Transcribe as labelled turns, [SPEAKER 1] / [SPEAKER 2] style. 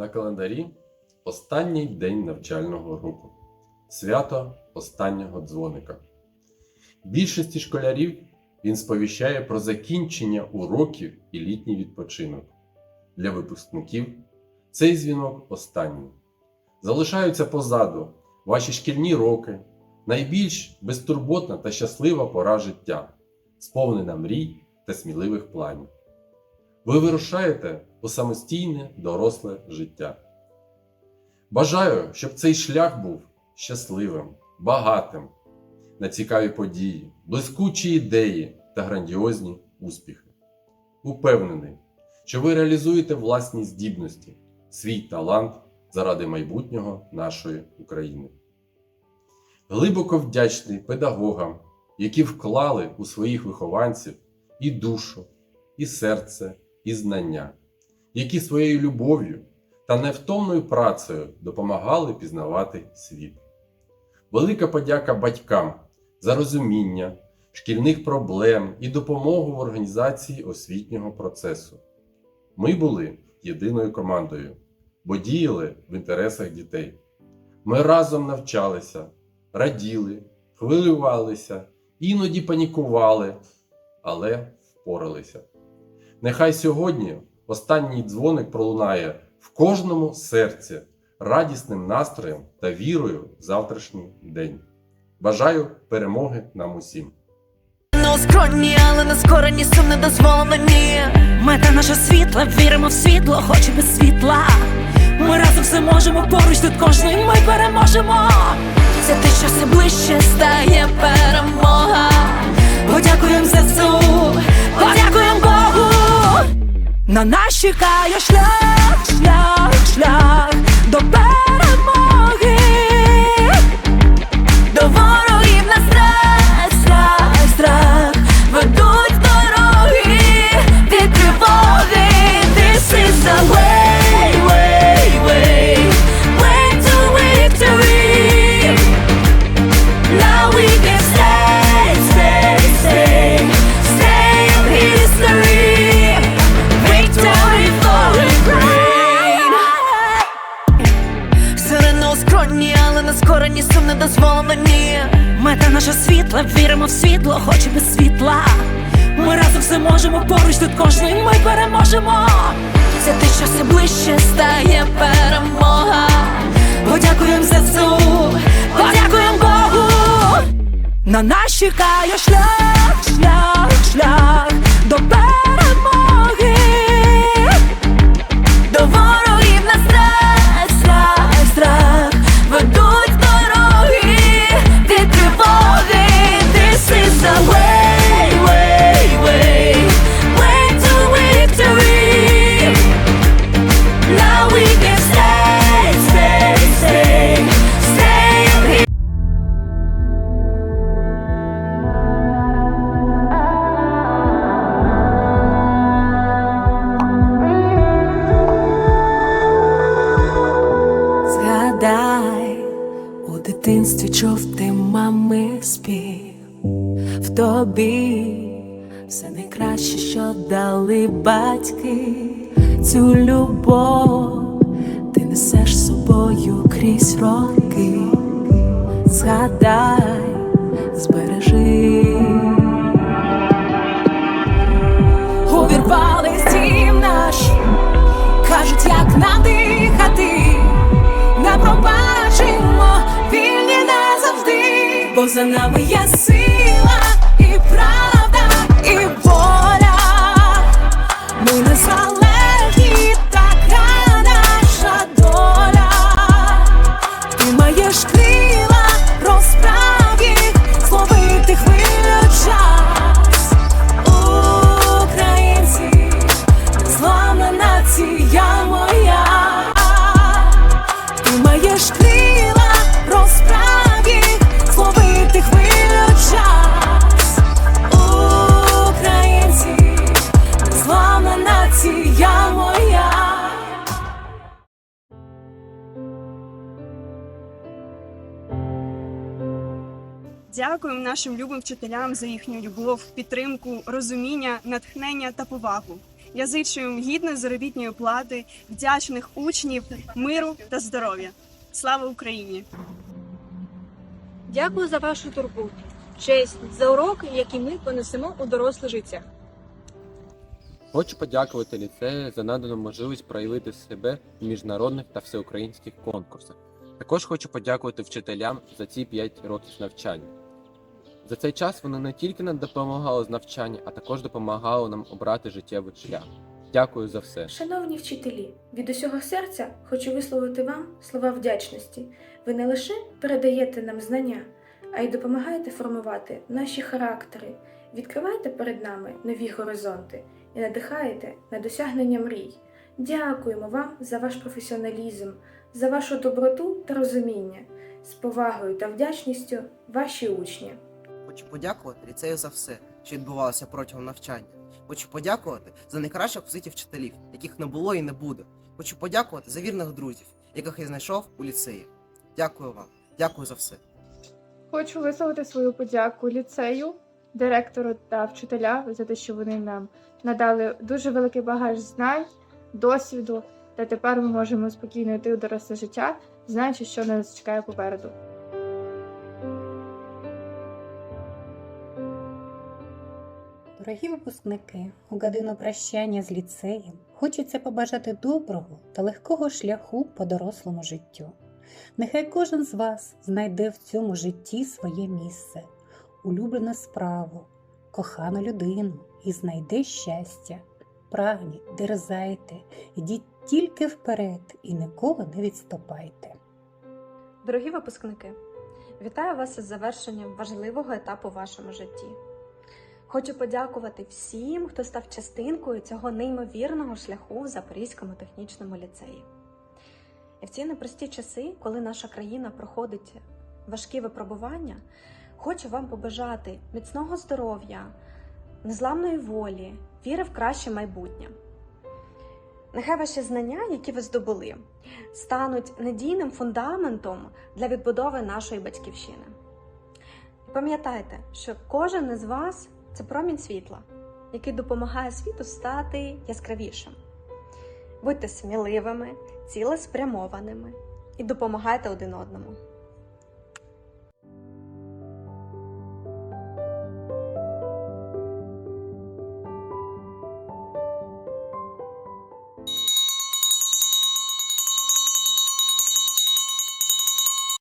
[SPEAKER 1] На календарі останній день навчального року. Свято останнього дзвоника. Більшості школярів він сповіщає про закінчення уроків і літній відпочинок. Для випускників цей дзвінок останній. Залишаються позаду ваші шкільні роки, найбільш безтурботна та щаслива пора життя, сповнена мрій та сміливих планів. Ви вирушаєте у самостійне доросле життя. Бажаю, щоб цей шлях був щасливим, багатим на цікаві події, блискучі ідеї та грандіозні успіхи. Упевнений, що ви реалізуєте власні здібності, свій талант заради майбутнього нашої України. Глибоко вдячний педагогам, які вклали у своїх вихованців і душу, і серце, і знання, які своєю любов'ю та невтомною працею допомагали пізнавати світ. Велика подяка батькам за розуміння шкільних проблем і допомогу в організації освітнього процесу. Ми були єдиною командою, бо діяли в інтересах дітей. Ми разом навчалися, раділи, хвилювалися, іноді панікували, але впоралися. Нехай сьогодні останній дзвоник пролунає в кожному серці радісним настроєм та вірою в завтрашній день. Бажаю перемоги нам усім!
[SPEAKER 2] Не але не скорені, сум не дозволені. Мета наша світла, віримо в світло, хоч без світла. Ми разом все можемо, поруч тут кожний ми переможемо. Це те, що все ближче стає перемога. Подякуємо ЗСУ, подякуємо Богу. На нас чекає шлях, шлях, шлях Скронні, але не скорені, сум не дозволені. Мета наша світла, віримо в світло, хоч без світла. Ми разом все можемо, поруч тут кожний ми переможемо. Це те, що все ближче стає перемога. Подякуємо ЗСУ, подякуємо Богу. На нас чекає шлях, шлях, шлях до перемоги. Згадай, у дитинстві чув ти мами спів. В тобі все найкраще, що дали батьки, цю любов ти несеш з собою крізь роки. Згадай, бо за нами є сила і правда, і воля. Ми незалежні, така наша доля. Ти маєш крила, розправ їх, зловити хвилю час. Українці, славна нація моя. Ти маєш крила, розправ їх, зловити хвилю час. Українці, славна нація моя.
[SPEAKER 3] Дякуємо нашим любим вчителям за їхню любов, підтримку, розуміння, натхнення та повагу. Я зичу їм гідної заробітної плати, вдячних учнів, миру та здоров'я. Слава Україні!
[SPEAKER 4] Дякую за вашу турботу, чесність, за уроки, які ми понесемо у доросле життя.
[SPEAKER 5] Хочу подякувати ліцею за надану можливість проявити себе в міжнародних та всеукраїнських конкурсах. Також хочу подякувати вчителям за ці 5 років навчання. За цей час вони не тільки нам допомагали з навчання, а також допомагали нам обрати життєвий шлях. Дякую за все.
[SPEAKER 6] Шановні вчителі, від усього серця хочу висловити вам слова вдячності. Ви не лише передаєте нам знання, а й допомагаєте формувати наші характери, відкриваєте перед нами нові горизонти і надихаєте на досягнення мрій. Дякуємо вам за ваш професіоналізм, за вашу доброту та розуміння. З повагою та вдячністю ваші учні.
[SPEAKER 7] Хочу подякувати ліцею за все, що відбувалося протягом навчання. Хочу подякувати за найкращих в світі вчителів, яких не було і не буде. Хочу подякувати за вірних друзів, яких я знайшов у ліцеї. Дякую вам, дякую за все.
[SPEAKER 8] Хочу висловити свою подяку ліцею, директору та вчителям за те, що вони нам надали дуже великий багаж знань, досвіду, та тепер ми можемо спокійно йти у доросле життя, знаючи, що нас чекає попереду.
[SPEAKER 9] Дорогі випускники, у годину прощання з ліцеєм хочеться побажати доброго та легкого шляху по дорослому життю. Нехай кожен з вас знайде в цьому житті своє місце, улюблену справу, кохану людину і знайде щастя. Прагніть, дерзайте, йдіть тільки вперед і ніколи не відступайте.
[SPEAKER 4] Дорогі випускники, вітаю вас із завершенням важливого етапу в вашому житті. Хочу подякувати всім, хто став частинкою цього неймовірного шляху в Запорізькому технічному ліцеї. І в ці непрості часи, коли наша країна проходить важкі випробування, хочу вам побажати міцного здоров'я, незламної волі, віри в краще майбутнє. Нехай ваші знання, які ви здобули, стануть надійним фундаментом для відбудови нашої батьківщини. Пам'ятайте, що кожен із вас це промінь світла, який допомагає світу стати яскравішим. Будьте сміливими, цілеспрямованими і допомагайте один одному.